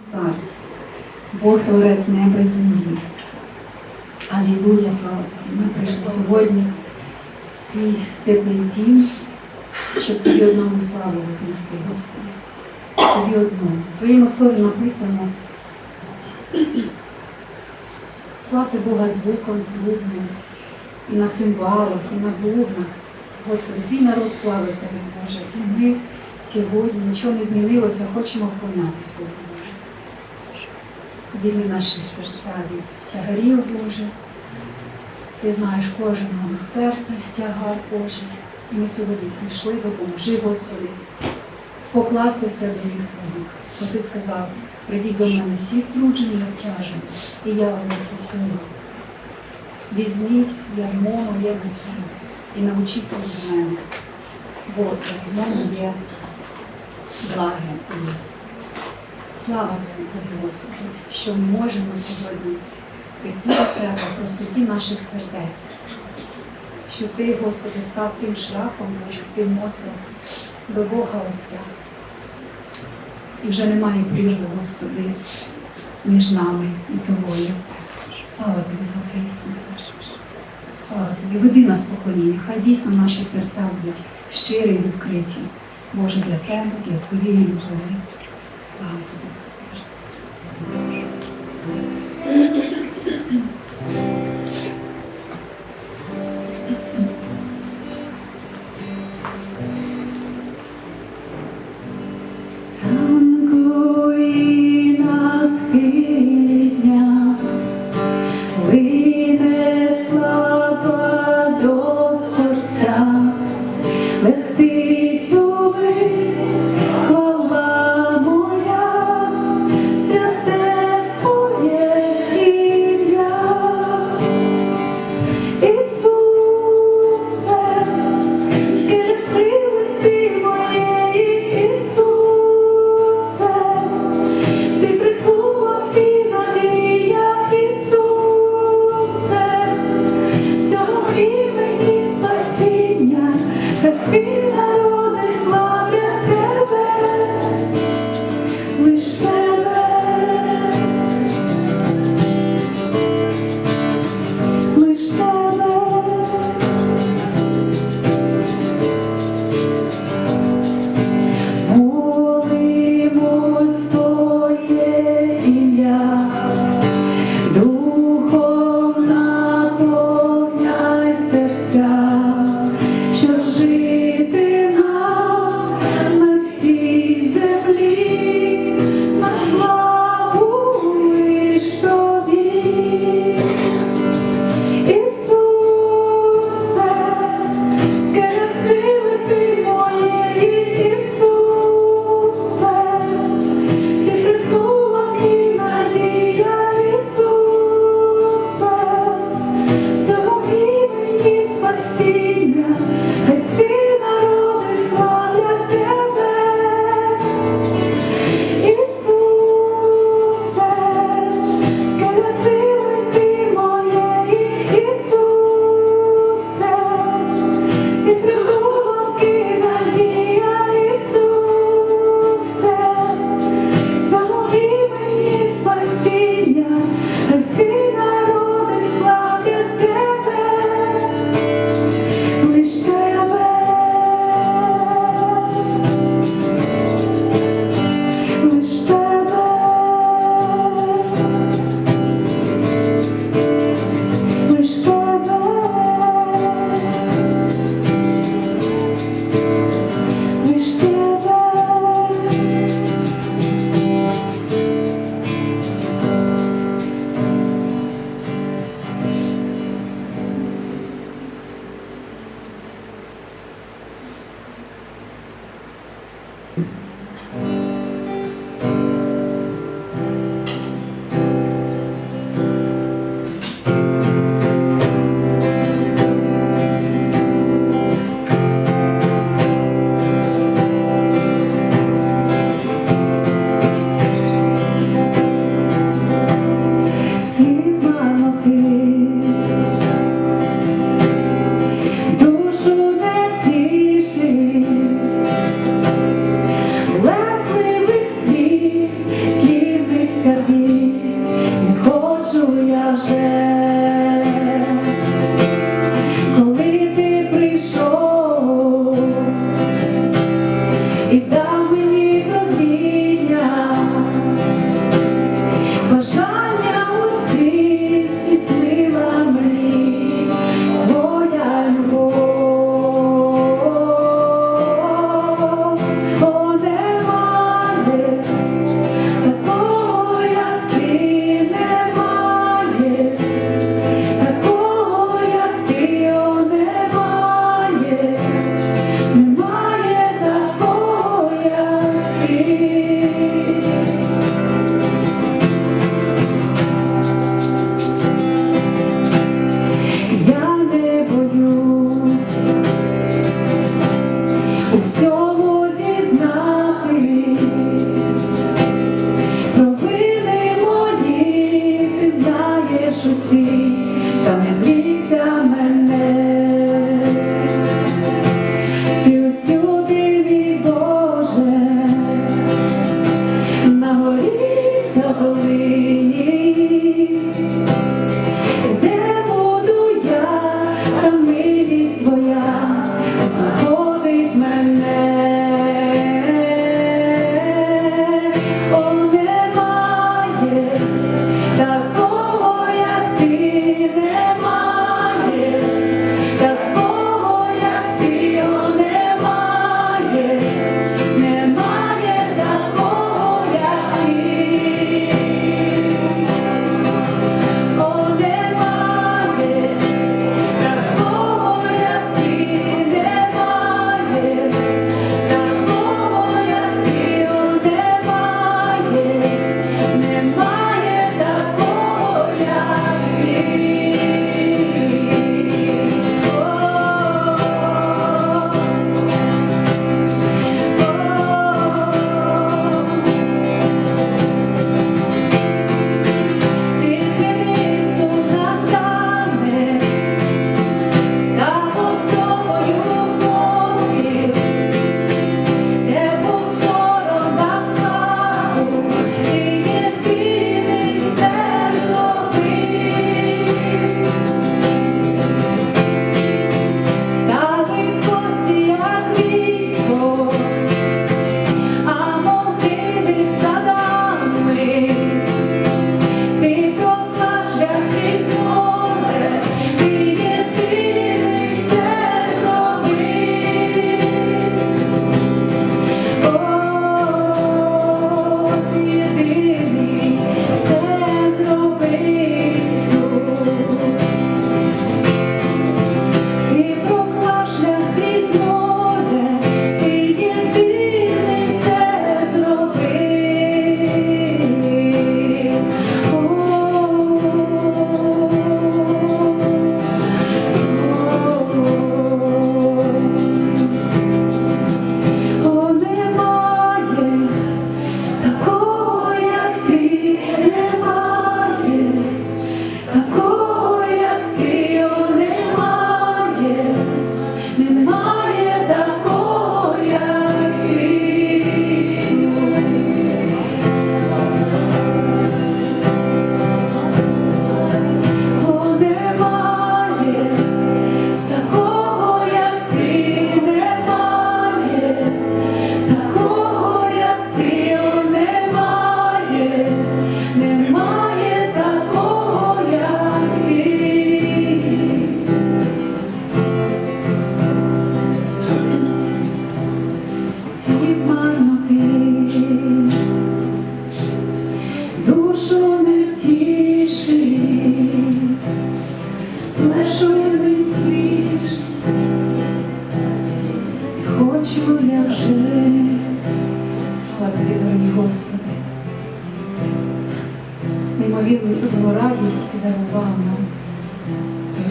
Цар, Бог Творець неба і землі. Алілуя, слава тобі. Ми прийшли сьогодні в твій святий дім, щоб тобі одному славу вознести, Господи. Тобі одному. В твоєму слові написано. Славте Бога звуком трубним, і на цимбалах, і на бубнах. Господи, твій народ славить тебе, Боже. І ми сьогодні нічого не змінилося, хочемо вклонятися Тобі. Звільни наші серця від тягарів, Боже. Ти знаєш кожного серце тягар, Боже. І ми сьогодні прийшли, допоможи, Господи, покласти все до ніг Твоїх. Бо ти сказав, прийдіть до мене всі струджені і обтяжені, і я вас заспокою. Візьміть ярмо моє себе і навчіться від мене, бо ярмо є благе. Слава тобі, тобі, Господи, що можемо сьогодні прийти до тебе в простоті наших сердець. Що ти, Господи, став тим шляхом, Боже, тим мостом до Бога Отця. І вже немає прірви, Господи, між нами і тобою. Слава тобі за це, Ісусе. Слава тобі, веди нас в поклоніння. Хай дійсно наші серця будуть щирі і відкриті. Боже, для тебе, для твоєї любові. Слава тобі, Господи.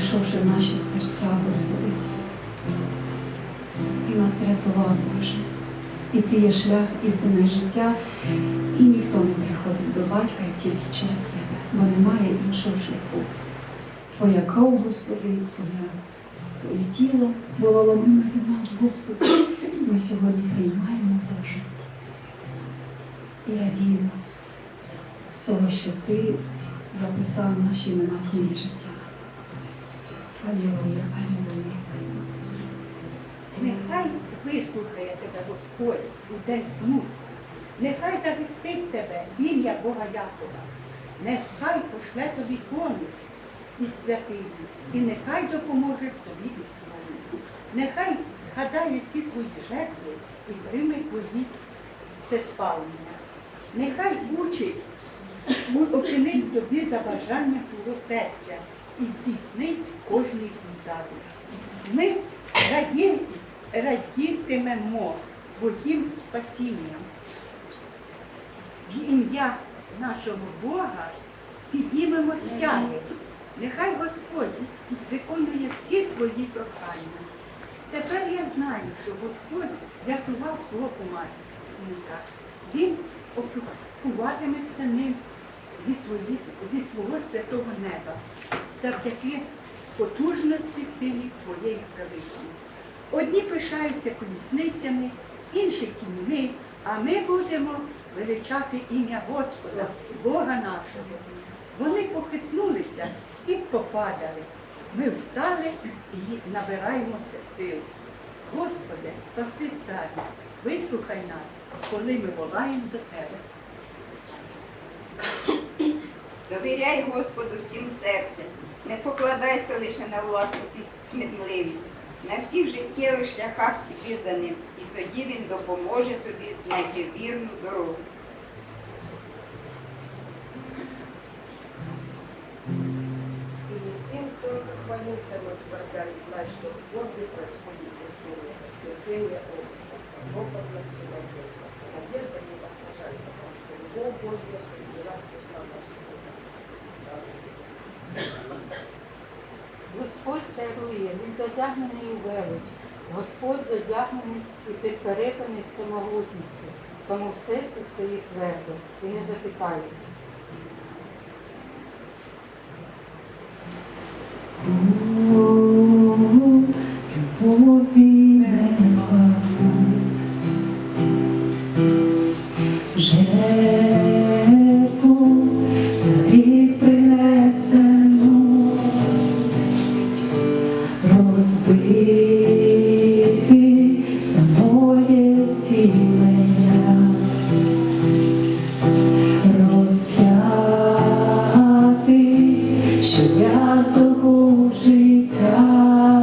Прийшовши в наші серця, Господи. Ти нас врятував, Боже. І ти є шлях істинне життя, і ніхто не приходить до батька як тільки через тебе, бо немає іншого шляху. Твоя кров, Господи, Твоя, Твоє тіло було ломиме за нас, Господи. Ми сьогодні приймаємо Боже і радіємо з того, що Ти записав наші імена в життя. Алілуя, алілуя. Нехай вислухає тебе Господь у день смутку. Нехай захистить тебе ім'я Бога Якова. Нехай пошле тобі поміч із святині, і нехай допоможе тобі із твоїм. Нехай згадає всі твої жертви і прийме твої спалення. Нехай учить учинить тобі за бажання твого серця і здійснить кожний задум. Ми раді, радітимемо Твоїм спасінням. В ім'я нашого Бога піднімемо стяги. Нехай Господь виконує всі твої прохання. Тепер я знаю, що Господь рятував свого помазанника. Він опікуватиметься ним зі, своїх, зі свого святого неба, завдяки потужності силі своєї правиці. Одні пишаються колісницями, інші кіньми, а ми будемо величати ім'я Господа, Бога нашого. Вони похитнулися і попадали. Ми встали і набираємося сил. Господи, спаси царя, вислухай нас, коли ми волаємо до Тебе. Довіряй Господу всім серцем, не покладайся лише на власну підмітливість. На всіх життєвих шляхах іди за ним, і тоді він допоможе тобі знайти вірну дорогу. Только хвалился, но скорбяли знать, что скорби происходит терпение, терпение опыта, опытности надежда. Надежда не послужает, потому что любовь Божья возвела в наших. Господь царує, він задягнений у велич, Господь задягнений і підперезаний самогутністю, тому все стоїть твердо і не захитається. Здобув життя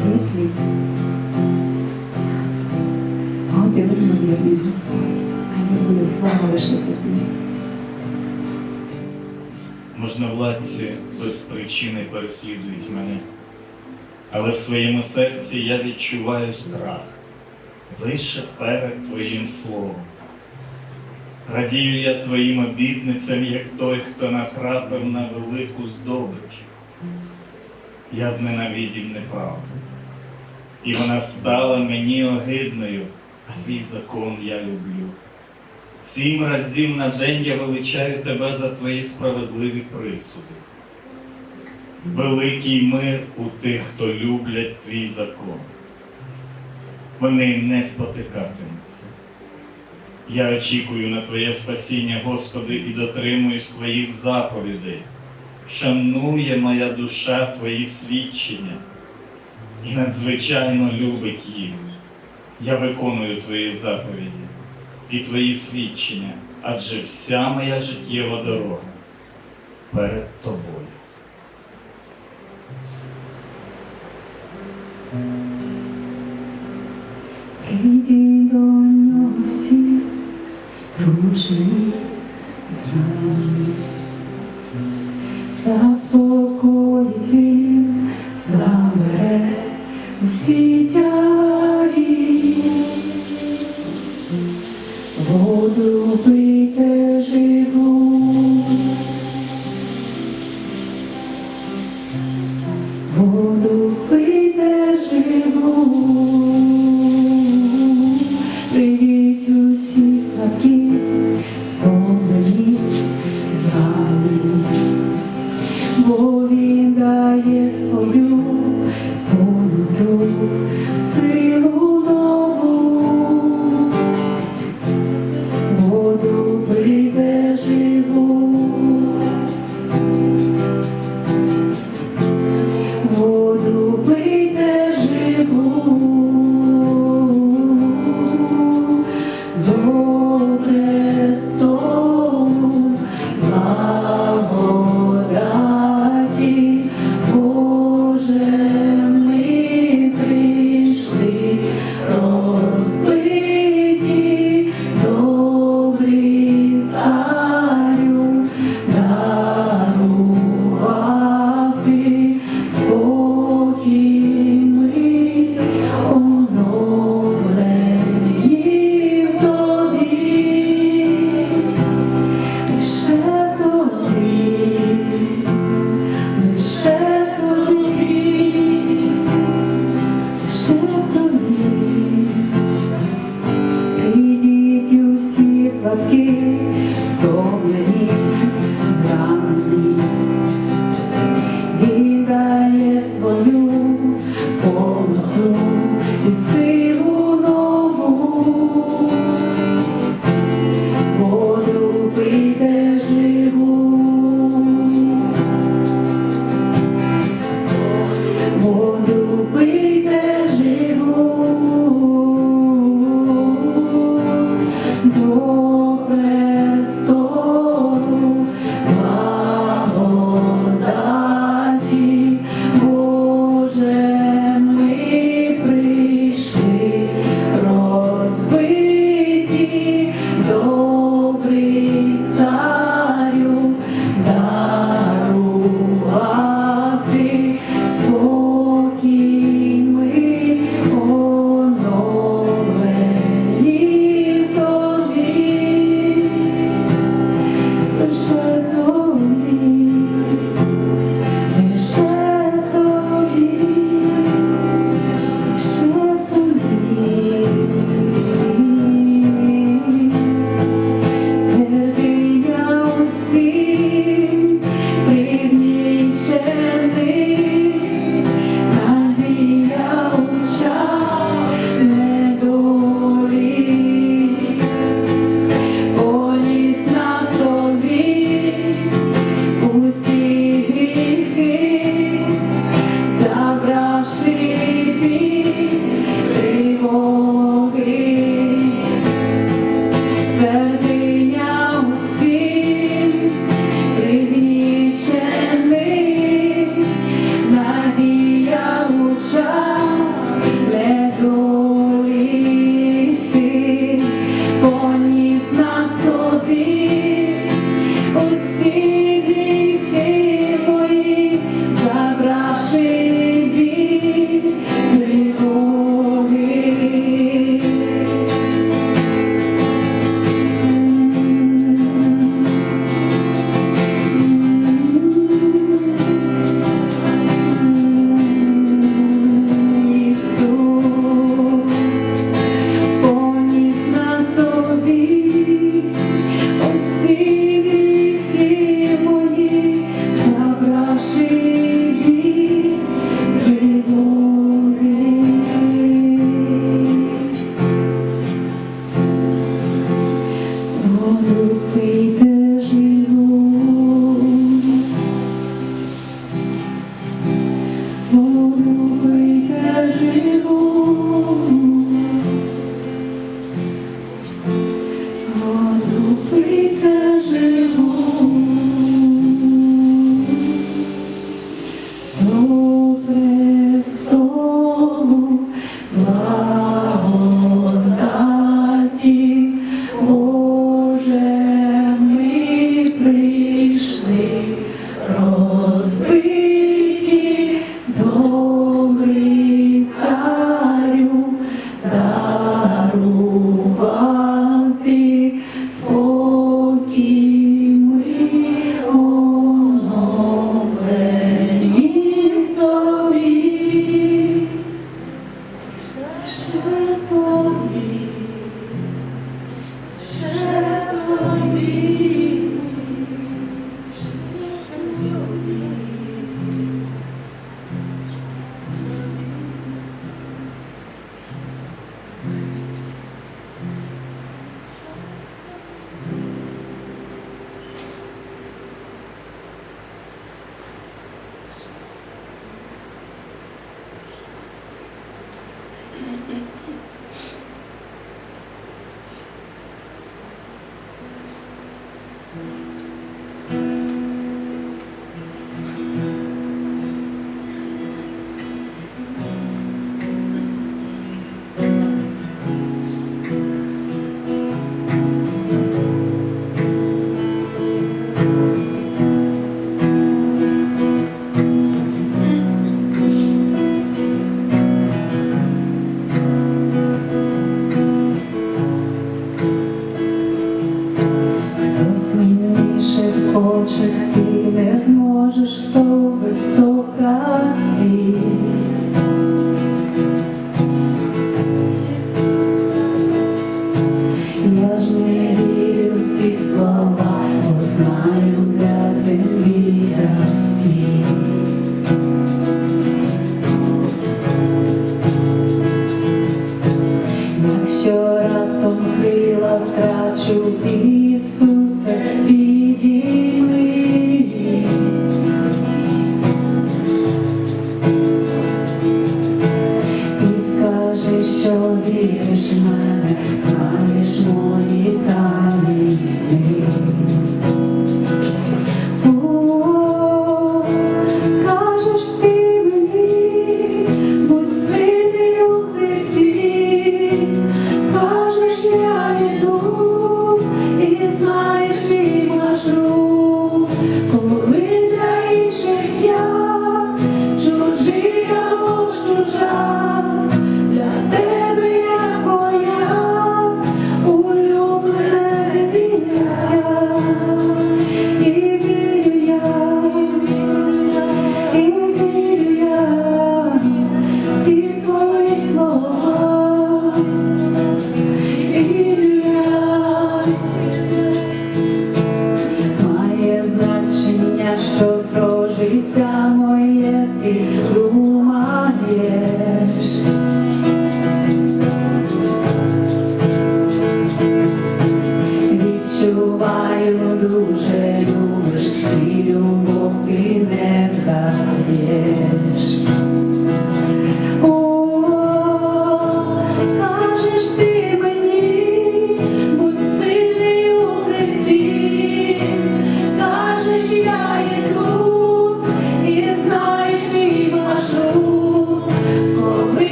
світлі. О, ти неймовірний, Господь, а люблю слава лише Тобі. Можновладці без причини переслідують мене, але в своєму серці я відчуваю страх лише перед Твоїм словом. Радію я Твоїм обітницям, як той, хто натрапив на велику здобич. Я зненавидів неправду, і вона стала мені огидною, а твій закон я люблю. Сім разів на день я величаю тебе за твої справедливі присуди. Великий мир у тих, хто люблять твій закон. Вони не спотикатимуться. Я очікую на Твоє спасіння, Господи, і дотримуюсь Твоїх заповідей. Шанує моя душа Твої свідчення і надзвичайно любить їх. Я виконую Твої заповіді і Твої свідчення, адже вся моя життєва дорога перед Тобою. you.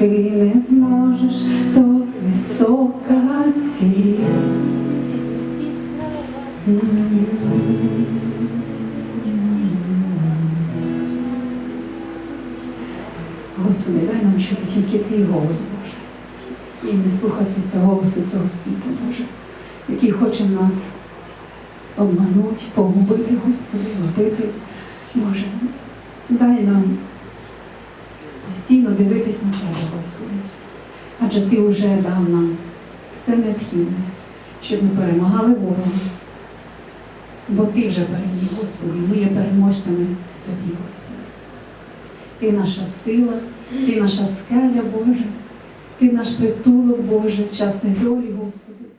ти не зможеш, то висока ціль. Господи, дай нам чути тільки твій голос, Боже, і не слухатися голосу цього світу, Боже, який хоче нас обманути, погубити, Господи, вбити, Боже, дай нам постійно дивитись на тебе, Господи. Адже Ти вже дав нам все необхідне, щоб ми перемагали ворога. Бо Ти вже переміг, Господи, і ми є переможцями в Тобі, Господи. Ти наша сила, Ти наша скеля, Божа, Ти наш притулок, Боже, в час недолі, Господи.